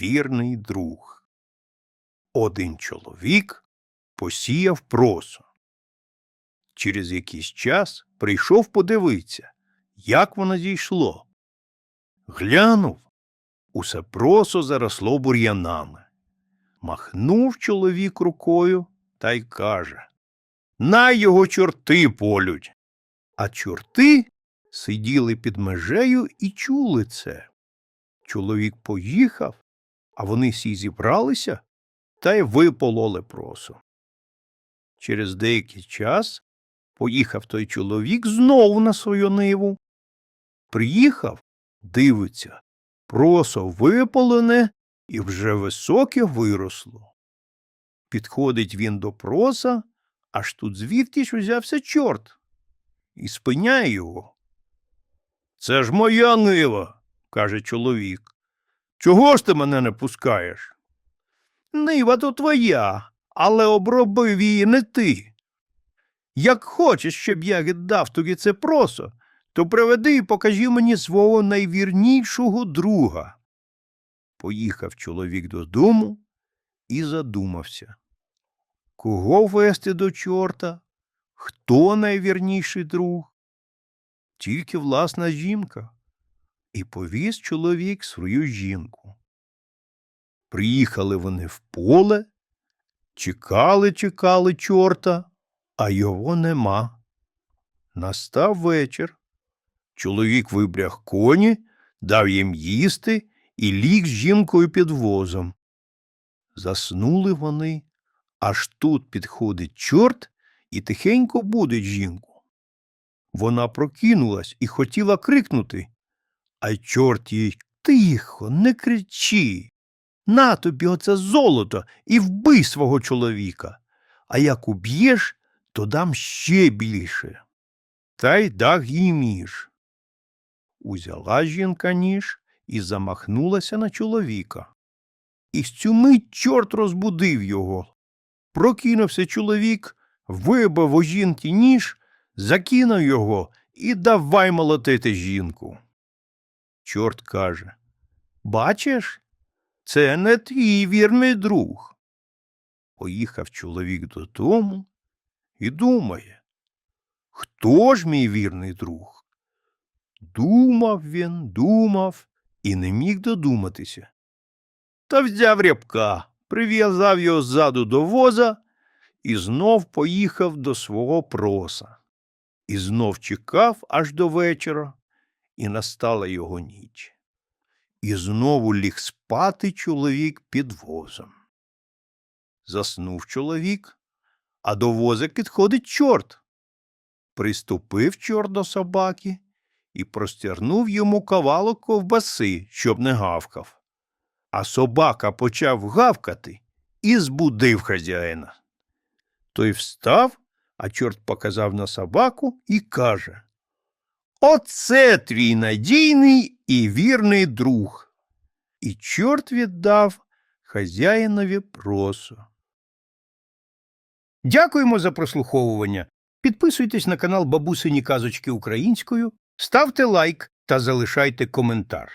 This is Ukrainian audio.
вірний друг. Один чоловік посіяв просо. Через якийсь час прийшов подивитися, як воно зійшло. Глянув, усе просо заросло бур'янами. Махнув чоловік рукою та й каже Най його чорти полють. А чорти сиділи під межею і чули це. Чоловік поїхав, а вони всі зібралися та й випололи просо. Через деякий час поїхав той чоловік знову на свою ниву. Приїхав, дивиться, просо виполоне і вже високе виросло. Підходить він до проса, аж тут звідки ж узявся чорт і спиняє його. Це ж моя нива, каже чоловік. Чого ж ти мене не пускаєш? Нива то твоя, але обробив її не ти. Як хочеш, щоб я віддав тобі це просо, то приведи і покажи мені свого найвірнішого друга. Поїхав чоловік додому і задумався. Кого вести до чорта? Хто найвірніший друг? Тільки власна жінка. І повіз чоловік свою жінку. Приїхали вони в поле, чекали, чекали чорта, а його нема. Настав вечір. Чоловік вибряг коні, дав їм їсти і ліг з жінкою під возом. Заснули вони, аж тут підходить чорт і тихенько будить жінку. Вона прокинулась і хотіла крикнути, а й чорт їй тихо, не кричи. На тобі оце золото і вбий свого чоловіка. А як уб'єш, то дам ще більше. Та й дав їй ніж. Узяла жінка ніж і замахнулася на чоловіка. І з цю мить чорт розбудив його. Прокинувся чоловік, вибив у жінки ніж, закинув його і давай молотити жінку. Чорт каже Бачиш, це не твій вірний друг. Поїхав чоловік додому і думає, хто ж мій вірний друг? Думав він, думав і не міг додуматися. Та взяв рябка, прив'язав його ззаду до воза і знов поїхав до свого проса. І знов чекав аж до вечора, і настала його ніч. І знову ліг спати чоловік під возом. Заснув чоловік, а до воза підходить чорт. Приступив чорт до собаки і простягнув йому кавалок ковбаси, щоб не гавкав. А собака почав гавкати і збудив хазяїна. Той встав, а чорт показав на собаку і каже Оце твій надійний і вірний друг. І чорт віддав хазяїнові просу. Дякуємо за прослуховування. Підписуйтесь на канал Бабусині Казочки Українською, ставте лайк та залишайте коментар.